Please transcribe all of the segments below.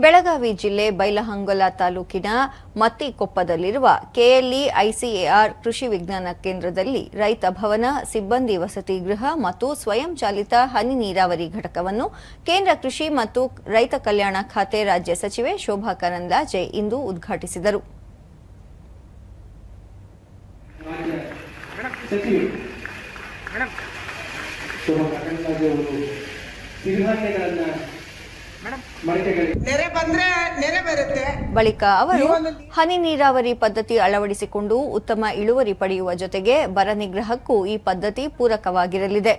ಬೆಳಗಾವಿ ಜಿಲ್ಲೆ ಬೈಲಹಂಗಲ ತಾಲೂಕಿನ ಮತ್ತಿಕೊಪ್ಪದಲ್ಲಿರುವ KLE ICAR ಕೃಷಿ ವಿಜ್ಞಾನ ಕೇಂದ್ರದಲ್ಲಿ ರೈತ ಭವನ, ಸಿಬ್ಬಂದಿ ವಸತಿ ಗೃಹ ಮತ್ತು ಸ್ವಯಂ ಚಾಲಿತ ಹನಿ ನೀರಾವರಿ ಘಟಕವನ್ನು ಕೇಂದ್ರ ಕೃಷಿ ಮತ್ತು ರೈತ ಕಲ್ಯಾಣ ಖಾತೆ ರಾಜ್ಯ ಸಚಿವೆ ಶೋಭಾ ಕರಂದ್ಲಾಜೆ ಇಂದು ಉದ್ಘಾಟಿಸಿದರು. ಬಳಿಕ ಅವರು ಹನಿ ನೀರಾವರಿ ಪದ್ಧತಿ ಅಳವಡಿಸಿಕೊಂಡು ಉತ್ತಮ ಇಳುವರಿ ಪಡೆಯುವ ಜೊತೆಗೆ ಬರ ನಿಗ್ರಹಕ್ಕೂ ಈ ಪದ್ಧತಿ ಪೂರಕವಾಗಿರಲಿದೆ.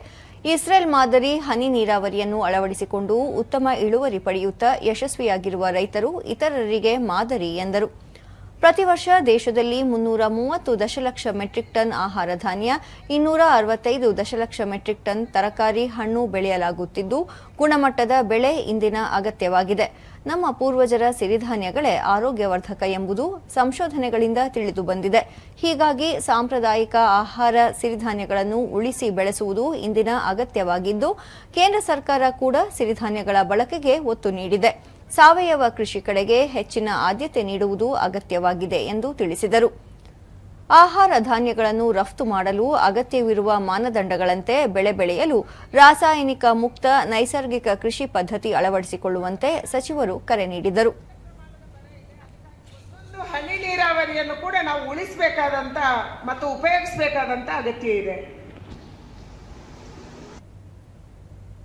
ಇಸ್ರೇಲ್ ಮಾದರಿ ಹನಿ ನೀರಾವರಿಯನ್ನು ಅಳವಡಿಸಿಕೊಂಡು ಉತ್ತಮ ಇಳುವರಿ ಪಡೆಯುತ್ತಾ ಯಶಸ್ವಿಯಾಗಿರುವ ರೈತರು ಇತರರಿಗೆ ಮಾದರಿ ಎಂದರು. ಪ್ರತಿ ವರ್ಷ ದೇಶದಲ್ಲಿ ಮುನ್ನೂರ ಮೂವತ್ತು ದಶಲಕ್ಷ ಮೆಟ್ರಿಕ್ ಟನ್ ಆಹಾರ ಧಾನ್ಯ, ಇನ್ನೂರ ಅರವತ್ತೈದು ದಶಲಕ್ಷ ಮೆಟ್ರಿಕ್ ಟನ್ ತರಕಾರಿ, ಹಣ್ಣು ಬೆಳೆಯಲಾಗುತ್ತಿದ್ದು, ಗುಣಮಟ್ಟದ ಬೆಳೆ ಇಂದಿನ ಅಗತ್ಯವಾಗಿದೆ. ನಮ್ಮ ಪೂರ್ವಜರ ಸಿರಿಧಾನ್ಯಗಳೇ ಆರೋಗ್ಯವರ್ಧಕ ಎಂಬುದು ಸಂಶೋಧನೆಗಳಿಂದ ತಿಳಿದು ಬಂದಿದೆ. ಹೀಗಾಗಿ ಸಾಂಪ್ರದಾಯಿಕ ಆಹಾರ ಸಿರಿಧಾನ್ಯಗಳನ್ನು ಉಳಿಸಿ ಬೆಳೆಸುವುದು ಇಂದಿನ ಅಗತ್ಯವಾಗಿದ್ದು, ಕೇಂದ್ರ ಸರ್ಕಾರ ಕೂಡ ಸಿರಿಧಾನ್ಯಗಳ ಬಳಕೆಗೆ ಒತ್ತು ನೀಡಿದೆ. ಸಾವಯವ ಕೃಷಿ ಕಡೆಗೆ ಹೆಚ್ಚಿನ ಆದ್ಯತೆ ನೀಡುವುದು ಅಗತ್ಯವಾಗಿದೆ ಎಂದು ತಿಳಿಸಿದರು. ಆಹಾರ ಧಾನ್ಯಗಳನ್ನು ರಫ್ತು ಮಾಡಲು ಅಗತ್ಯವಿರುವ ಮಾನದಂಡಗಳಂತೆ ಬೆಳೆ ಬೆಳೆಯಲು ರಾಸಾಯನಿಕ ಮುಕ್ತ ನೈಸರ್ಗಿಕ ಕೃಷಿ ಪದ್ಧತಿ ಅಳವಡಿಸಿಕೊಳ್ಳುವಂತೆ ಸಚಿವರು ಕರೆ ನೀಡಿದರು. ಹನಿ ನೀರಾವರಿಯನ್ನು ಕೂಡ ನಾವು ಉಳಿಸಬೇಕಾದಂತ ಮತ್ತು ಉಪಯೋಗಿಸಬೇಕಾದಂತ ಅಗತ್ಯ ಇದೆ.